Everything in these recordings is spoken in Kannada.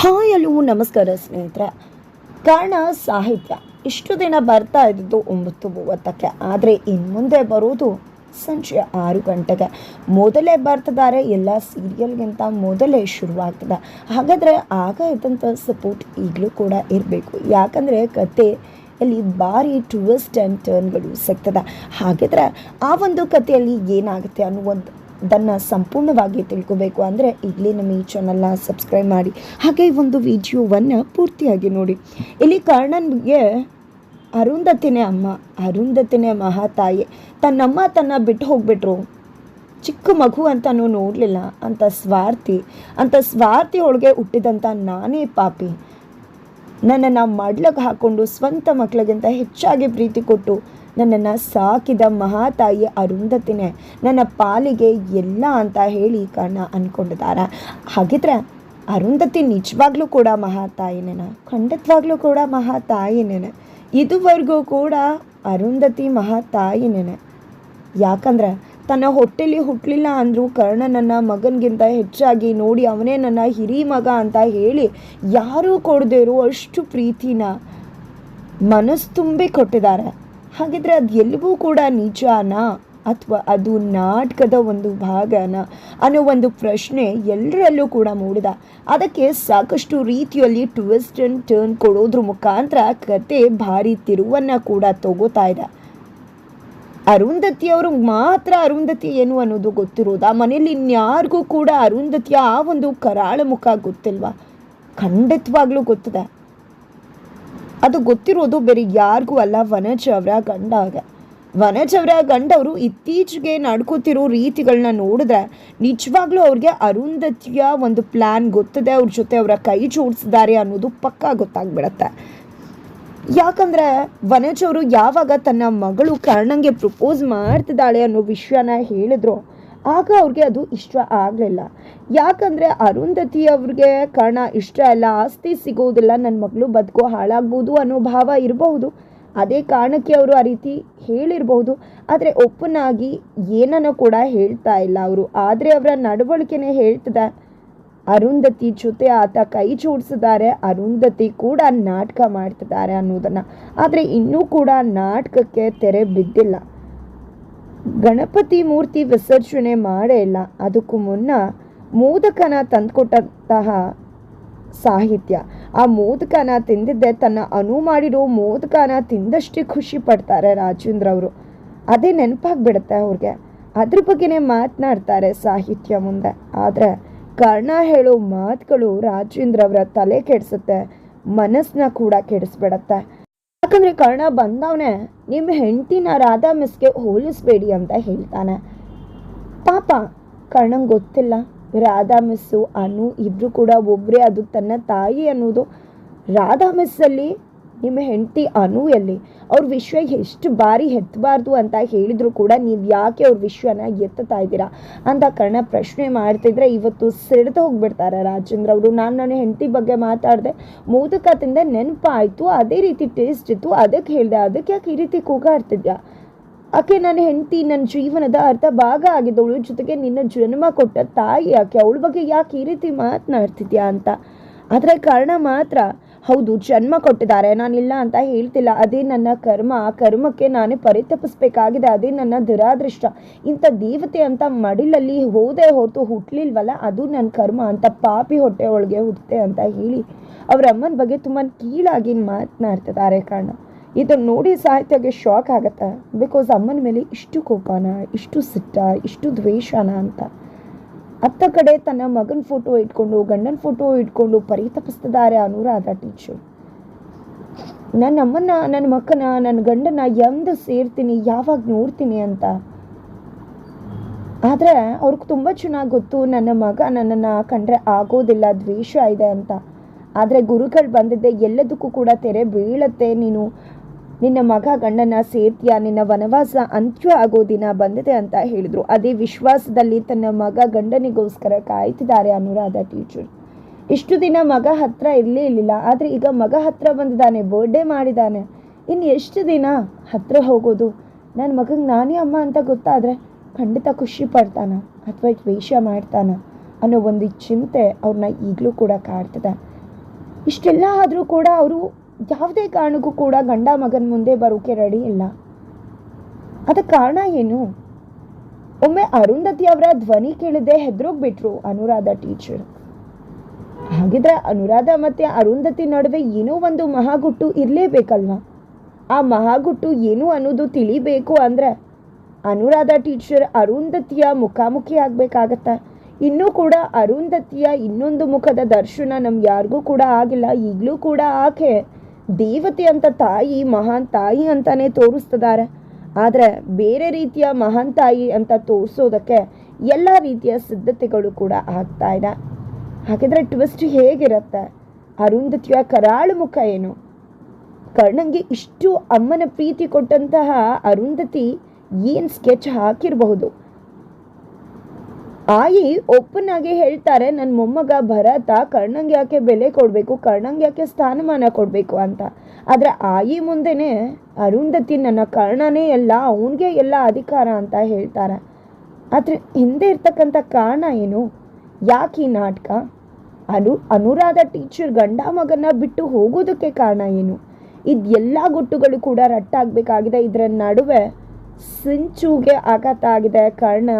ಹಾಯ್ ಹಲೋ ನಮಸ್ಕಾರ ಸ್ನೇಹಿತರೆ. ಕಾರಣ ಸಾಹಿತ್ಯ. ಇಷ್ಟು ದಿನ ಬರ್ತಾ ಇದ್ದದ್ದು ಒಂಬತ್ತು ಮೂವತ್ತಕ್ಕೆ. ಆದರೆ ಇನ್ನು ಮುಂದೆ ಬರೋದು ಸಂಜೆ ಆರು ಗಂಟೆಗೆ. ಮೊದಲೇ ಬರ್ತಿದ್ದಾರೆ, ಎಲ್ಲ ಸೀರಿಯಲ್ಗಿಂತ ಮೊದಲೇ ಶುರುವಾಗ್ತದೆ. ಹಾಗಾದರೆ ಆಗ ಇದ್ದಂಥ ಸಪೋರ್ಟ್ ಈಗಲೂ ಕೂಡ ಇರಬೇಕು. ಯಾಕಂದರೆ ಕತೆ ಅಲ್ಲಿ ಭಾರಿ ಟ್ವಿಸ್ಟ್ ಆ್ಯಂಡ್ ಟರ್ನ್ಗಳು ಸಿಗ್ತದೆ. ಹಾಗಿದ್ರೆ ಆ ಒಂದು ಕಥೆಯಲ್ಲಿ ಏನಾಗುತ್ತೆ ಅನ್ನೋ ಒಂದು ಅದನ್ನು ಸಂಪೂರ್ಣವಾಗಿ ತಿಳ್ಕೋಬೇಕು ಅಂದರೆ ಇಲ್ಲಿ ನಮ್ಮ ಈ ಚಾನಲ್ನ ಸಬ್ಸ್ಕ್ರೈಬ್ ಮಾಡಿ. ಹಾಗೆ ಒಂದು ವಿಡಿಯೋವನ್ನು ಪೂರ್ತಿಯಾಗಿ ನೋಡಿ. ಇಲ್ಲಿ ಕರ್ಣನ್ಗೆ ಅರುಂಧತಿನೇ ಅಮ್ಮ, ಅರುಂಧತಿನೇ ಮಹಾತಾಯಿ. ತನ್ನಮ್ಮ ತನ್ನ ಬಿಟ್ಟು ಹೋಗ್ಬಿಟ್ರು. ಚಿಕ್ಕ ಮಗು ಅಂತನೂ ನೋಡಲಿಲ್ಲ. ಅಂತ ಸ್ವಾರ್ಥಿ ಅಂತ ಸ್ವಾರ್ಥಿ ಒಳಗೆ ಹುಟ್ಟಿದಂಥ ನಾನೇ ಪಾಪಿ. ನನ್ನನ್ನು ಮಡ್ಲಗೆ ಹಾಕ್ಕೊಂಡು ಸ್ವಂತ ಮಕ್ಕಳಿಗಿಂತ ಹೆಚ್ಚಾಗಿ ಪ್ರೀತಿ ಕೊಟ್ಟು ನನ್ನನ್ನು ಸಾಕಿದ ಮಹಾತಾಯಿ ಅರುಂಧತಿನೇ, ನನ್ನ ಪಾಲಿಗೆ ಎಲ್ಲ ಅಂತ ಹೇಳಿ ಕಣ್ಣ ಅಂದ್ಕೊಂಡಿದ್ದಾರೆ ಹಾಗಿದ್ರೆ ಅರುಂಧತಿ ನಿಜವಾಗ್ಲೂ ಕೂಡ ಮಹಾತಾಯಿನೇನ? ಖಂಡಿತವಾಗ್ಲೂ ಕೂಡ ಮಹಾತಾಯಿನೇನೆ? ಇದುವರೆಗೂ ಕೂಡ ಅರುಂಧತಿ ಮಹಾತಾಯಿನೇನೆ? ಯಾಕಂದ್ರೆ ತನ್ನ ಹೊಟ್ಟೆಲಿ ಹುಟ್ಟಲಿಲ್ಲ ಅಂದರೂ ಕರ್ಣ ನನ್ನ ಮಗನಿಗಿಂತ ಹೆಚ್ಚಾಗಿ ನೋಡಿ ಅವನೇ ನನ್ನ ಹಿರಿ ಮಗ ಅಂತ ಹೇಳಿ ಯಾರೂ ಕೊಡದೇ ಇರೋ ಅಷ್ಟು ಪ್ರೀತಿನ ಮನಸ್ಸು ತುಂಬಿ ಕೊಟ್ಟಿದ್ದಾರೆ. ಹಾಗಿದ್ರೆ ಅದು ಎಲ್ಲವೂ ಕೂಡ ನಿಜನಾ? ಅಥವಾ ಅದು ನಾಟಕದ ಒಂದು ಭಾಗನ? ಅನ್ನೋ ಒಂದು ಪ್ರಶ್ನೆ ಎಲ್ಲರಲ್ಲೂ ಕೂಡ ಮೂಡಿದ. ಅದಕ್ಕೆ ಸಾಕಷ್ಟು ರೀತಿಯಲ್ಲಿ ಟ್ವಿಸ್ಟ್ ಅಂಡ್ ಟರ್ನ್ ಕೊಡೋದ್ರ ಮುಖಾಂತರ ಕತೆ ಭಾರಿ ತಿರುವನ್ನು ಕೂಡ ತಗೋತಾ ಇದೆ. ಅರುಂಧತಿಯವರು ಮಾತ್ರ ಅರುಂಧತಿ ಏನು ಅನ್ನೋದು ಗೊತ್ತಿರೋದು? ಆ ಮನೇಲಿ ಇನ್ಯಾರಿಗೂ ಕೂಡ ಅರುಂಧತಿಯ ಆ ಒಂದು ಕರಾಳ ಮುಖ ಗೊತ್ತಿಲ್ವಾ? ಖಂಡಿತವಾಗ್ಲೂ ಗೊತ್ತಿದೆ. ಅದು ಗೊತ್ತಿರೋದು ಬೇರೆ ಯಾರಿಗೂ ಅಲ್ಲ, ವನಜ್ ಅವರ ಗಂಡಾಗ ವನಜ್ ಅವರ ಗಂಡವರು ಇತ್ತೀಚೆಗೆ ನಡ್ಕೋತಿರೋ ರೀತಿಗಳನ್ನ ನೋಡಿದ್ರೆ ನಿಜವಾಗ್ಲೂ ಅವ್ರಿಗೆ ಅರುಂಧತಿಯ ಒಂದು ಪ್ಲ್ಯಾನ್ ಗೊತ್ತಿದೆ, ಅವ್ರ ಜೊತೆ ಅವರ ಕೈ ಜೋಡಿಸಿದ್ದಾರೆ ಅನ್ನೋದು ಪಕ್ಕಾ ಗೊತ್ತಾಗ್ಬಿಡತ್ತೆ. ಯಾಕಂದ್ರೆ ವನಜ್ ಅವರು ಯಾವಾಗ ತನ್ನ ಮಗಳು ಕರ್ಣಂಗೆ ಪ್ರಪೋಸ್ ಮಾಡ್ತಿದ್ದಾಳೆ ಅನ್ನೋ ವಿಷಯನ ಹೇಳಿದ್ರು ಆಗ ಅವ್ರಿಗೆ ಅದು ಇಷ್ಟ ಆಗಲಿಲ್ಲ. ಯಾಕಂದರೆ ಅರುಂಧತಿ ಅವ್ರಿಗೆ ಕಾರಣ ಇಷ್ಟ ಇಲ್ಲ ಆಸ್ತಿ ಸಿಗೋದಿಲ್ಲ ನನ್ನ ಮಗಳು ಬದುಕೋ ಹಾಳಾಗ್ಬೋದು ಅನ್ನೋ ಭಾವ ಇರಬಹುದು. ಅದೇ ಕಾರಣಕ್ಕೆ ಅವರು ಆ ರೀತಿ ಹೇಳಿರಬಹುದು. ಆದರೆ ಒಪ್ಪನಾಗಿ ಏನನ್ನು ಕೂಡ ಹೇಳ್ತಾ ಇಲ್ಲ ಅವರು. ಆದರೆ ಅವರ ನಡವಳಿಕೆನೇ ಹೇಳ್ತದೆ. ಅರುಂಧತಿ ಜೊತೆ ಆತ ಕೈ ಜೋಡಿಸಿದ್ದಾರೆ. ಅರುಂಧತಿ ಕೂಡ ನಾಟಕ ಮಾಡ್ತಿದ್ದಾರೆ ಅನ್ನೋದನ್ನು. ಆದರೆ ಇನ್ನೂ ಕೂಡ ನಾಟಕಕ್ಕೆ ತೆರೆ ಬಿದ್ದಿಲ್ಲ. ಗಣಪತಿ ಮೂರ್ತಿ ವಿಸರ್ಜನೆ ಮಾಡೇ ಇಲ್ಲ ಅದಕ್ಕೂ ಮುನ್ನ ಮೋದಕನ ತಂದುಕೊಟ್ಟಂತಹ ಸಾಹಿತ್ಯ. ಆ ಮೋದಕನ ತಿಂದಿದ್ದೆ ತನ್ನ ಅನು ಮಾಡಿರೋ ಮೋದಕನ ತಿಂದಷ್ಟೇ ಖುಷಿ ಪಡ್ತಾರೆ ರಾಜೇಂದ್ರ ಅವರು. ಅದೇ ನೆನಪಾಗ್ಬಿಡುತ್ತೆ ಅವ್ರಿಗೆ. ಅದ್ರ ಬಗ್ಗೆನೇ ಮಾತನಾಡ್ತಾರೆ ಸಾಹಿತ್ಯ ಮುಂದೆ. ಆದರೆ ಕರ್ಣ ಹೇಳೋ ಮಾತುಗಳು ರಾಜೇಂದ್ರ ಅವರ ತಲೆ ಕೆಡಿಸುತ್ತೆ, ಮನಸ್ಸನ್ನ ಕೂಡ ಕೆಡಿಸ್ಬಿಡತ್ತೆ. ಯಾಕಂದ್ರೆ ಕರ್ಣ ಬಂದವನೇ ನಿಮ್ಮ ಹೆಂಡತಿನ ರಾಧಾ ಮಿಸ್ಗೆ ಹೋಲಿಸ್ಬೇಡಿ ಅಂತ ಹೇಳ್ತಾನೆ. ಪಾಪ, ಕರ್ಣಂಗೆ ಗೊತ್ತಿಲ್ಲ. ರಾಧಾ ಮಿಸ್ಸು, ಅನು ಇಬ್ರು ಕೂಡ ಒಬ್ಬರೇ ಅದು ತನ್ನ ತಾಯಿ ಅನ್ನೋದು. ರಾಧಾ ಮಿಸ್ಸಲ್ಲಿ ನಿಮ್ಮ ಹೆಂಡತಿ ಅನು ಎಲ್ಲಿ? ಅವ್ರ ವಿಶ್ವ ಎಷ್ಟು ಬಾರಿ ಎತ್ತಬಾರ್ದು ಅಂತ ಹೇಳಿದ್ರು ಕೂಡ ನೀವು ಯಾಕೆ ಅವ್ರ ವಿಶ್ವನ ಎತ್ತುತ್ತಾ ಇದ್ದೀರಾ? ಅಂತ ಕಾರಣ ಪ್ರಶ್ನೆ ಮಾಡ್ತಿದ್ರೆ ಇವತ್ತು ಸಿಡ್ದು ಹೋಗ್ಬಿಡ್ತಾರೆ ರಾಜೇಂದ್ರ ಅವರು. ನಾನು ನನ್ನ ಹೆಂಡತಿ ಬಗ್ಗೆ ಮಾತಾಡಿದೆ ಮೋದಕ ತಿಂದ ನೆನಪಾಯಿತು, ಅದೇ ರೀತಿ ಟೇಸ್ಟ್ ಇತ್ತು, ಅದಕ್ಕೆ ಹೇಳಿದೆ, ಅದಕ್ಕೆ ಯಾಕೆ ಈ ರೀತಿ ಕೂಗಾಡ್ತಿದ್ಯಾ? ಆಕೆ ನನ್ನ ಹೆಂಡತಿ, ನನ್ನ ಜೀವನದ ಅರ್ಧ ಭಾಗ ಆಗಿದ್ದವಳು, ಜೊತೆಗೆ ನಿನ್ನ ಜನ್ಮ ಕೊಟ್ಟ ತಾಯಿ ಆಕೆ, ಅವಳ ಬಗ್ಗೆ ಯಾಕೆ ಈ ರೀತಿ ಮಾತನಾಡ್ತಿದ್ಯಾ ಅಂತ. ಆದರೆ ಕಾರಣ ಮಾತ್ರ ಹೌದು, ಜನ್ಮ ಕೊಟ್ಟಿದ್ದಾರೆ. ನಾನಿಲ್ಲ ಅಂತ ಹೇಳ್ತಿಲ್ಲ. ಅದೇ ನನ್ನ ಕರ್ಮ. ಆ ಕರ್ಮಕ್ಕೆ ನಾನೇ ಪರಿತಪಿಸ್ಬೇಕಾಗಿದೆ. ಅದೇ ನನ್ನ ದುರಾದೃಷ್ಟ. ಇಂಥ ದೇವತೆ ಅಂತ ಮಡಿಲಲ್ಲಿ ಹೋದೆ ಹೊರತು ಹುಟ್ಲಿಲ್ವಲ್ಲ? ಅದು ನನ್ನ ಕರ್ಮ ಅಂತ ಪಾಪಿ ಹೊಟ್ಟೆ ಒಳಗೆ ಹುಟ್ಟೆ ಅಂತ ಹೇಳಿ ಅವ್ರ ಅಮ್ಮನ ಬಗ್ಗೆ ತುಂಬ ಕೀಳಾಗಿ ಮಾತನಾಡ್ತಿದ್ದಾರೆ ಕಾರಣ ಇದನ್ನು ನೋಡಿ ಸಾಹಿತ್ಯಗೆ ಶಾಕ್ ಆಗುತ್ತೆ? ಬಿಕಾಸ್ ಅಮ್ಮನ ಮೇಲೆ ಇಷ್ಟು ಕೋಪನ, ಇಷ್ಟು ಸಿಟ್ಟ, ಇಷ್ಟು ದ್ವೇಷನ ಅಂತ. ಅತ್ತ ಕಡೆ ತನ್ನ ಮಗನ ಫೋಟೋ ಇಟ್ಕೊಂಡು, ಗಂಡನ ಫೋಟೋ ಇಟ್ಕೊಂಡು ಪರಿತಪಿಸ್ತಿದ್ದಾರೆ ಅನುರಾಧ ಟೀಚರ್ ನನ್ನ ಅಮ್ಮನ ನನ್ನ ಮಕ್ಕನ ನನ್ನ ಗಂಡನ ಎಂದು ಸೇರ್ತೀನಿ, ಯಾವಾಗ ನೋಡ್ತೀನಿ ಅಂತ. ಆದರೆ ಅವ್ರಿಗೆ ತುಂಬ ಚೆನ್ನಾಗಿ ಗೊತ್ತು, ನನ್ನ ಮಗ ನನ್ನನ್ನು ಕಂಡ್ರೆ ಆಗೋದಿಲ್ಲ, ದ್ವೇಷ ಇದೆ ಅಂತ. ಆದರೆ ಗುರುಗಳು ಬಂದಿದ್ದೆ ಎಲ್ಲದಕ್ಕೂ ಕೂಡ ತೆರೆ ಬೀಳತ್ತೆ ನೀನು. ನಿನ್ನ ಮಗ ಗಂಡನ ಸೇರ್ತಿಯ? ನಿನ್ನ ವನವಾಸ ಅಂತ್ಯ ಆಗೋ ದಿನ ಬಂದಿದೆ ಅಂತ ಹೇಳಿದ್ರು. ಅದೇ ವಿಶ್ವಾಸದಲ್ಲಿ ತನ್ನ ಮಗ ಗಂಡನಿಗೋಸ್ಕರ ಕಾಯ್ತಿದ್ದಾರೆ ಅನುರಾಧ ಟೀಚರ್ ಇಷ್ಟು ದಿನ ಮಗ ಹತ್ರ ಇರಲೇ ಇರಲಿಲ್ಲ. ಆದರೆ ಈಗ ಮಗ ಹತ್ರ ಬಂದಿದ್ದಾನೆ ಬರ್ಡೇ ಮಾಡಿದ್ದಾನೆ. ಇನ್ನು ಎಷ್ಟು ದಿನ ಹತ್ರ ಹೋಗೋದು? ನನ್ನ ಮಗಂಗೆ ನಾನೇ ಅಮ್ಮ ಅಂತ ಗೊತ್ತಾದರೆ ಖಂಡಿತ ಖುಷಿ ಪಡ್ತಾನ ಅಥವಾ ದ್ವೇಷ ಮಾಡ್ತಾನ ಅನ್ನೋ ಒಂದು ಚಿಂತೆ ಅವ್ರನ್ನ ಈಗಲೂ ಕೂಡ ಕಾಡ್ತದೆ. ಇಷ್ಟೆಲ್ಲ ಆದರೂ ಕೂಡ ಅವರು ಯಾವುದೇ ಕಾರಣಕ್ಕೂ ಕೂಡ ಗಂಡ ಮಗನ ಮುಂದೆ ಬರೋಕೆ ರೆಡಿ ಇಲ್ಲ. ಅದಕ್ಕೆ ಕಾರಣ ಏನು? ಒಮ್ಮೆ ಅರುಂಧತಿ ಅವರ ಧ್ವನಿ ಕೇಳಿದೆ ಹೆದರೋಗ್ಬಿಟ್ರು ಅನುರಾಧ ಟೀಚರ್ ಹಾಗಿದ್ರೆ ಅನುರಾಧ ಮತ್ತೆ ಅರುಂಧತಿ ನಡುವೆ ಏನೋ ಒಂದು ಮಹಾಗುಟ್ಟು ಇರಲೇಬೇಕಲ್ವಾ? ಆ ಮಹಾಗುಟ್ಟು ಏನು ಅನ್ನೋದು ತಿಳಿಬೇಕು ಅಂದರೆ ಅನುರಾಧ ಟೀಚರ್ ಅರುಂಧತಿಯ ಮುಖಾಮುಖಿ ಆಗಬೇಕಾಗತ್ತೆ? ಇನ್ನೂ ಕೂಡ ಅರುಂಧತಿಯ ಇನ್ನೊಂದು ಮುಖದ ದರ್ಶನ ನಮ್ಗೆ ಯಾರಿಗೂ ಕೂಡ ಆಗಿಲ್ಲ, ಈಗಲೂ ಕೂಡ ಆಕೆ ದೇವತೆ ಅಂತ ತಾಯಿ, ಮಹಾನ್ ತಾಯಿ ಅಂತಾನೆ ತೋರಿಸ್ತಿದ್ದಾರೆ. ಆದರೆ ಬೇರೆ ರೀತಿಯ ಮಹಾನ್ ತಾಯಿ ಅಂತ ತೋರಿಸೋದಕ್ಕೆ ಎಲ್ಲ ರೀತಿಯ ಸಿದ್ಧತೆಗಳು ಕೂಡ ಆಗ್ತಾ ಇದೆ. ಹಾಗಿದ್ರೆ ಟ್ವಿಸ್ಟ್ ಹೇಗಿರುತ್ತೆ? ಅರುಂಧತಿಯ ಕರಾಳು ಮುಖ ಏನು? ಕರ್ಣಂಗೆ ಇಷ್ಟು ಅಮ್ಮನ ಪ್ರೀತಿ ಕೊಟ್ಟಂತಹ ಅರುಂಧತಿ ಏನು ಸ್ಕೆಚ್ ಹಾಕಿರಬಹುದು? ಆಯಿ ಓಪನ್ ಆಗಿ ಹೇಳ್ತಾರೆ ನನ್ನ ಮೊಮ್ಮಗ ಭರತ ಕರ್ಣಂಗೆ ಯಾಕೆ ಬೆಲೆ ಕೊಡಬೇಕು, ಕರ್ಣಂಗೆ ಯಾಕೆ ಸ್ಥಾನಮಾನ ಕೊಡಬೇಕು ಅಂತ. ಆದರೆ ಆಯಿ ಮುಂದೆನೆ ಅರುಂಧತಿ ನನ್ನ ಕರ್ಣನೇ ಎಲ್ಲ ಅವನಿಗೆ ಎಲ್ಲ ಅಧಿಕಾರ ಅಂತ ಹೇಳ್ತಾರೆ. ಆದರೆ ಹಿಂದೆ ಇರ್ತಕ್ಕಂಥ ಕಾರಣ ಏನು? ಯಾಕೆ ಈ ನಾಟಕ? ಅನು, ಅನುರಾಧ ಟೀಚರ್ ಗಂಡ ಮಗನ ಬಿಟ್ಟು ಹೋಗೋದಕ್ಕೆ ಕಾರಣ ಏನು? ಇದೆಲ್ಲ ಗುಟ್ಟುಗಳು ಕೂಡ ರಟ್ಟಾಗಬೇಕಾಗಿದೆ ಇದರ ನಡುವೆ. ಸಿಂಚುಗೆ ಆಘಾತ ಆಗಿದೆ ಕರ್ಣ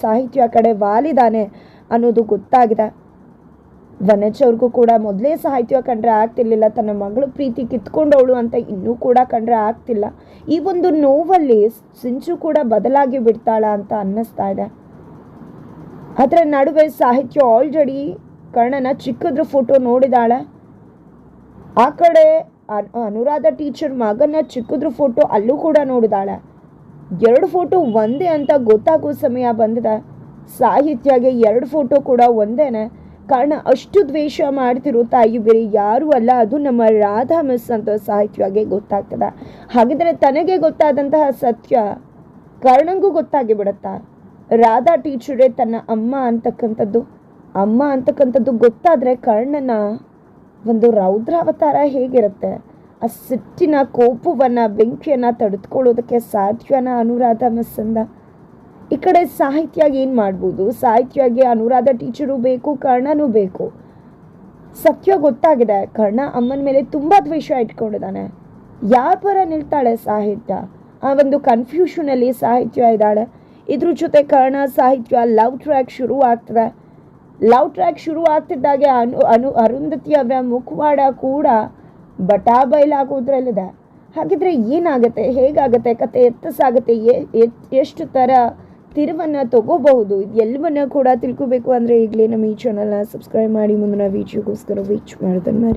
ಸಾಹಿತ್ಯ ಕಡೆ ವಾಲಿದಾನೆ ಅನ್ನೋದು ಗೊತ್ತಾಗಿದೆ. ವನಜ್ ಅವ್ರಿಗೂ ಕೂಡ ಮೊದಲೇ ಸಾಹಿತ್ಯ ಕಂಡ್ರೆ ಆಗ್ತಿರ್ಲಿಲ್ಲ. ತನ್ನ ಮಗಳು ಪ್ರೀತಿ ಕಿತ್ಕೊಂಡವಳು ಅಂತ ಇನ್ನೂ ಕೂಡ ಕಂಡ್ರೆ ಆಗ್ತಿಲ್ಲ. ಈ ಒಂದು ನೋವಲ್ಲಿ ಸಿಂಚು ಕೂಡ ಬದಲಾಗಿ ಬಿಡ್ತಾಳ ಅಂತ ಅನ್ನಿಸ್ತಾ ಇದೆ. ಅದರ ನಡುವೆ ಸಾಹಿತ್ಯ ಆಲ್ರೆಡಿ ಕರ್ಣನ ಚಿಕ್ಕದ್ರ ಫೋಟೋ ನೋಡಿದಾಳೆ. ಆ ಕಡೆ ಅನ್- ಅನುರಾಧ ಟೀಚರ್ ಮಗನ ಚಿಕ್ಕದ್ರ ಫೋಟೋ ಅಲ್ಲೂ ಕೂಡ ನೋಡಿದಾಳೆ. ಎರಡು ಫೋಟೋ ಒಂದೇ ಅಂತ ಗೊತ್ತಾಗೋ ಸಮಯ ಬಂದಿದೆ. ಸಾಹಿತ್ಯಗೆ ಎರಡು ಫೋಟೋ ಕೂಡ ಒಂದೇನೆ. ಕಾರಣ ಅಷ್ಟು ದ್ವೇಷ ಮಾಡ್ತಿರೋ ತಾಯಿ ಬೇರೆ ಯಾರೂ ಅಲ್ಲ. ಅದು ನಮ್ಮ ರಾಧಾ ಮಿಸ್ ಅಂತ ಸಾಹಿತ್ಯವಾಗಿ ಗೊತ್ತಾಗ್ತದೆ. ಹಾಗಿದ್ರೆ ತನಗೆ ಗೊತ್ತಾದಂತಹ ಸತ್ಯ ಕರ್ಣಂಗೂ ಗೊತ್ತಾಗಿ ಬಿಡುತ್ತಾ? ರಾಧಾ ಟೀಚರೇ ತನ್ನ ಅಮ್ಮ ಅಂತಕ್ಕಂಥದ್ದು. ಅಮ್ಮ ಅಂತಕ್ಕಂಥದ್ದು ಗೊತ್ತಾದರೆ ಕರ್ಣನ ಒಂದು ರೌದ್ರಾವತಾರ ಹೇಗಿರುತ್ತೆ? ಆ ಸಿಟ್ಟಿನ ಕೋಪವನ್ನು, ಬೆಂಕಿಯನ್ನು ತಡೆದುಕೊಳ್ಳೋದಕ್ಕೆ ಸಾಧ್ಯನ ಅನುರಾಧ ಮಿಸ್ಸಿಂದ ಈ ಕಡೆ ಸಾಹಿತ್ಯ ಏನು ಮಾಡ್ಬೋದು? ಸಾಹಿತ್ಯಗೆ ಅನುರಾಧ ಟೀಚರು ಬೇಕು, ಕರ್ಣನೂ ಬೇಕು. ಸತ್ಯ ಗೊತ್ತಾಗಿದೆ. ಕರ್ಣ ಅಮ್ಮನ ಮೇಲೆ ತುಂಬ ದ್ವೇಷ ಇಟ್ಕೊಂಡಿದ್ದಾನೆ. ಯಾರ ಪರ ನಿಲ್ತಾಳೆ ಸಾಹಿತ್ಯ? ಆ ಒಂದು ಕನ್ಫ್ಯೂಷನಲ್ಲಿ ಸಾಹಿತ್ಯ ಇದ್ದಾಳೆ. ಇದ್ರ ಜೊತೆ ಕರ್ಣ ಸಾಹಿತ್ಯ ಲವ್ ಟ್ರ್ಯಾಕ್ ಶುರು ಆಗ್ತದೆ. ಲವ್ ಟ್ರ್ಯಾಕ್ ಶುರು ಆಗ್ತಿದ್ದಾಗೆ ಅನು ಅನು, ಅರುಂಧತಿ ಅವರ ಮುಖವಾಡ ಕೂಡ ಬಟಾ ಬಯಲಾಗೋದ್ರಲ್ಲಿದೆ ಹಾಗಿದ್ರೆ ಏನಾಗುತ್ತೆ? ಹೇಗಾಗುತ್ತೆ? ಕತೆ ಎತ್ತ ಸಾಗುತ್ತೆ ಎಷ್ಟು ಥರ ತಿರುವನ್ನು ತಗೋಬಹುದು? ಎಲ್ಲವನ್ನ ಕೂಡ ತಿಳ್ಕೊಬೇಕು ಅಂದರೆ ಈಗಲೇ ನಮ್ಮ ಈ ಚಾನಲ್ನ ಸಬ್ಸ್ಕ್ರೈಬ್ ಮಾಡಿ, ಮುಂದಿನ ವೀಡಿಯೋಗೋಸ್ಕರ ವೀಚ್ ಮಾಡೋದನ್ನು